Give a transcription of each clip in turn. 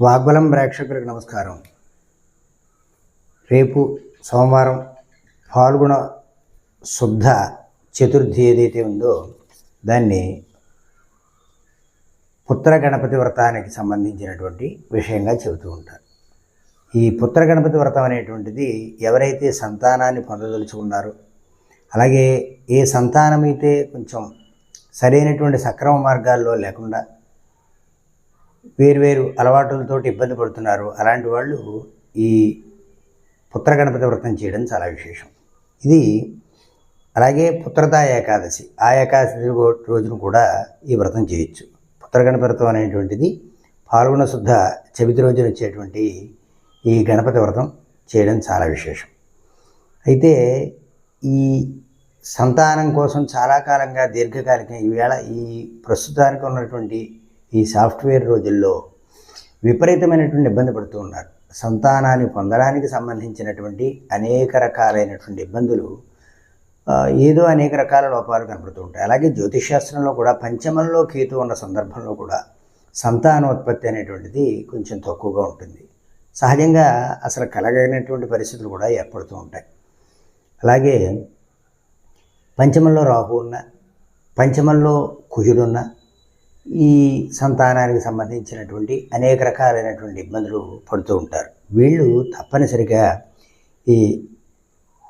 వాగ్బలం ప్రేక్షకులకు నమస్కారం. రేపు సోమవారం పాల్గొన శుద్ధ చతుర్థి ఏదైతే ఉందో దాన్ని పుత్ర గణపతి వ్రతానికి సంబంధించినటువంటి విషయంగా చెబుతూ ఉంటారు. ఈ పుత్ర గణపతి వ్రతం అనేటువంటిది ఎవరైతే సంతానాన్ని పొందదలుచుకున్నారో అలాగే ఏ సంతానం అయితే కొంచెం సరైనటువంటి సక్రమ మార్గాల్లో లేకుండా వేరువేరు అలవాటులతోటి ఇబ్బంది పడుతున్నారు. అలాంటి వాళ్ళు ఈ పుత్ర గణపతి వ్రతం చేయడం చాలా విశేషం. ఇది అలాగే పుత్రతా ఏకాదశి. ఆ ఏకాదశి రోజును రోజున కూడా ఈ వ్రతం చేయొచ్చు. పుత్ర గణపతి వ్రతం అనేటువంటిది పాల్గొన శుద్ధ చవితి రోజున వచ్చేటువంటి ఈ గణపతి వ్రతం చేయడం చాలా విశేషం. అయితే ఈ సంతానం కోసం చాలా కాలంగా దీర్ఘకాలికంగా ఈవేళ ఈ ప్రస్తుతానికి ఉన్నటువంటి ఈ సాఫ్ట్వేర్ రోజుల్లో విపరీతమైనటువంటి ఇబ్బంది పడుతూ ఉన్నారు. సంతానాన్ని పొందడానికి సంబంధించినటువంటి అనేక రకాలైనటువంటి ఇబ్బందులు ఏదో అనేక రకాల లోపాలు కనపడుతూ ఉంటాయి. అలాగే జ్యోతిషాస్త్రంలో కూడా పంచమంలో కేతు ఉన్న సందర్భంలో కూడా సంతానోత్పత్తి అనేటువంటిది కొంచెం తక్కువగా ఉంటుంది. సహజంగా అసలు కలగనటువంటి పరిస్థితులు కూడా ఏర్పడుతూ ఉంటాయి. అలాగే పంచమంలో రాహు ఉన్న పంచమంలో కుజుడున్న ఈ సంతానానికి సంబంధించినటువంటి అనేక రకాలైనటువంటి ఇబ్బందులు పడుతూ ఉంటారు. వీళ్ళు తప్పనిసరిగా ఈ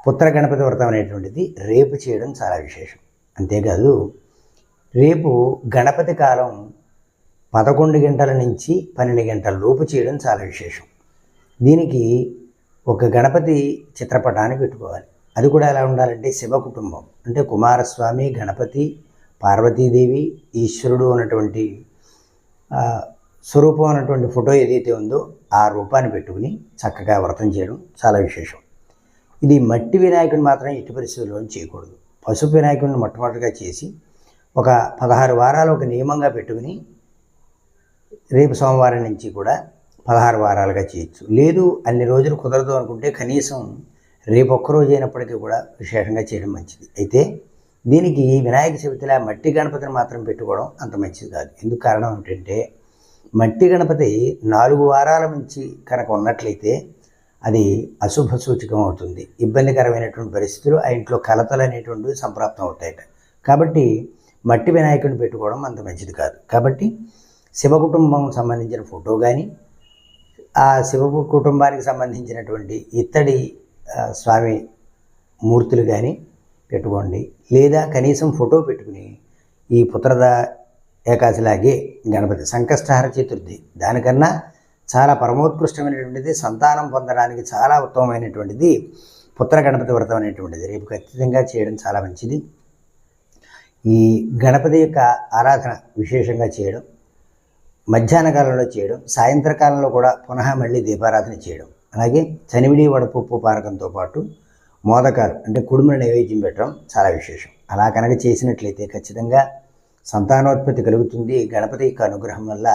పుత్ర గణపతి వ్రతం అనేటువంటిది రేపు చేయడం చాలా విశేషం. అంతేకాదు రేపు గణపతి కాలం పదకొండు గంటల నుంచి పన్నెండు గంటల లోపు చేయడం చాలా విశేషం. దీనికి ఒక గణపతి చిత్రపటాన్ని పెట్టుకోవాలి. అది కూడా ఎలా ఉండాలంటే శివ కుటుంబం అంటే కుమారస్వామి గణపతి పార్వతీదేవి ఈశ్వరుడు అన్నటువంటి స్వరూపం అన్నటువంటి ఫోటో ఏదైతే ఉందో ఆ రూపాన్ని పెట్టుకుని చక్కగా వ్రతం చేయడం చాలా విశేషం. ఇది మట్టి వినాయకుడిని మాత్రం ఎట్టి పరిస్థితుల్లో చేయకూడదు. పసుపు వినాయకుడిని మొట్టమొదటిగా చేసి ఒక పదహారు వారాలు ఒక నియమంగా పెట్టుకుని రేపు సోమవారం నుంచి కూడా పదహారు వారాలుగా చేయొచ్చు. లేదు అన్ని రోజులు కుదరదు అనుకుంటే కనీసం రేపు ఒక్క రోజు అయినప్పటికీ కూడా విశేషంగా చేయడం మంచిది. అయితే దీనికి వినాయక చవితిలా మట్టి గణపతిని మాత్రం పెట్టుకోవడం అంత మంచిది కాదు. ఎందుకు కారణం ఏంటంటే మట్టి గణపతి నాలుగు వారాల నుంచి కనుక ఉన్నట్లయితే అది అశుభ సూచకం అవుతుంది. ఇబ్బందికరమైనటువంటి పరిస్థితులు ఆ ఇంట్లో కలతలు అనేటువంటివి సంప్రాప్తం అవుతాయట. కాబట్టి మట్టి వినాయకుడిని పెట్టుకోవడం అంత మంచిది కాదు. కాబట్టి శివ కుటుంబం సంబంధించిన ఫోటో కానీ ఆ శివ కుటుంబానికి సంబంధించినటువంటి ఇత్తడి స్వామి మూర్తులు కానీ పెట్టుకోండి. లేదా కనీసం ఫోటో పెట్టుకుని ఈ పుత్రద ఏకాశిలాగే గణపతి సంకష్టహార చతుర్థి. దానికన్నా చాలా పరమోత్కృష్టమైనటువంటిది సంతానం పొందడానికి చాలా ఉత్తమమైనటువంటిది పుత్ర గణపతి వ్రతం అనేటువంటిది. రేపు ఖచ్చితంగా చేయడం చాలా మంచిది. ఈ గణపతి యొక్క ఆరాధన విశేషంగా చేయడం మధ్యాహ్న కాలంలో చేయడం సాయంత్రకాలంలో కూడా పునః మళ్ళీ దీపారాధన చేయడం. అలాగే చనివిడి వడపప్పు పారకంతో పాటు మోదకాలు అంటే కుడుముల నైవేద్యం పెట్టడం చాలా విశేషం. అలా కనుక చేసినట్లయితే ఖచ్చితంగా సంతానోత్పత్తి కలుగుతుంది. గణపతి యొక్క అనుగ్రహం వల్ల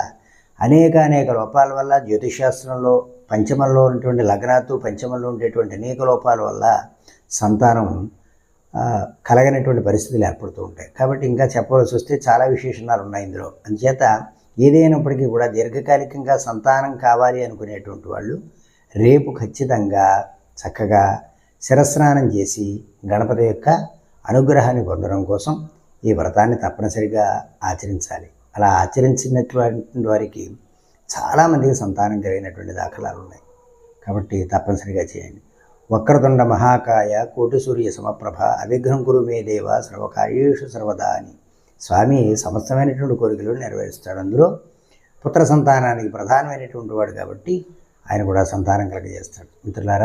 అనేక అనేక లోపాల వల్ల జ్యోతిషాస్త్రంలో పంచమంలో ఉన్నటువంటి లగ్నాత్తు పంచమంలో ఉండేటువంటి అనేక లోపాల వల్ల సంతానం కలగనటువంటి పరిస్థితులు ఏర్పడుతూ ఉంటాయి. కాబట్టి ఇంకా చెప్పవలసి వస్తే చాలా విశేషణాలు ఉన్నాయి ఇందులో. అందుచేత ఏదైనప్పటికీ కూడా దీర్ఘకాలికంగా సంతానం కావాలి అనుకునేటువంటి వాళ్ళు రేపు ఖచ్చితంగా చక్కగా శిరస్నానం చేసి గణపతి యొక్క అనుగ్రహాన్ని పొందడం కోసం ఈ వ్రతాన్ని తప్పనిసరిగా ఆచరించాలి. అలా ఆచరించినటువంటి వారికి చాలామందికి సంతానం కలిగినటువంటి దాఖలాలు ఉన్నాయి. కాబట్టి తప్పనిసరిగా చేయండి. వక్రతుండ మహాకాయ కోటి సూర్య సమప్రభ అవిఘ్నం గురు మే దేవ సర్వకార్యేషు సర్వదా అని స్వామి సమస్తమైనటువంటి కోరికలు నెరవేరుస్తాడు. అందులో పుత్ర సంతానానికి ప్రధానమైనటువంటి వాడు కాబట్టి ఆయన కూడా సంతానం కలగజేస్తాడు. మిత్రులారా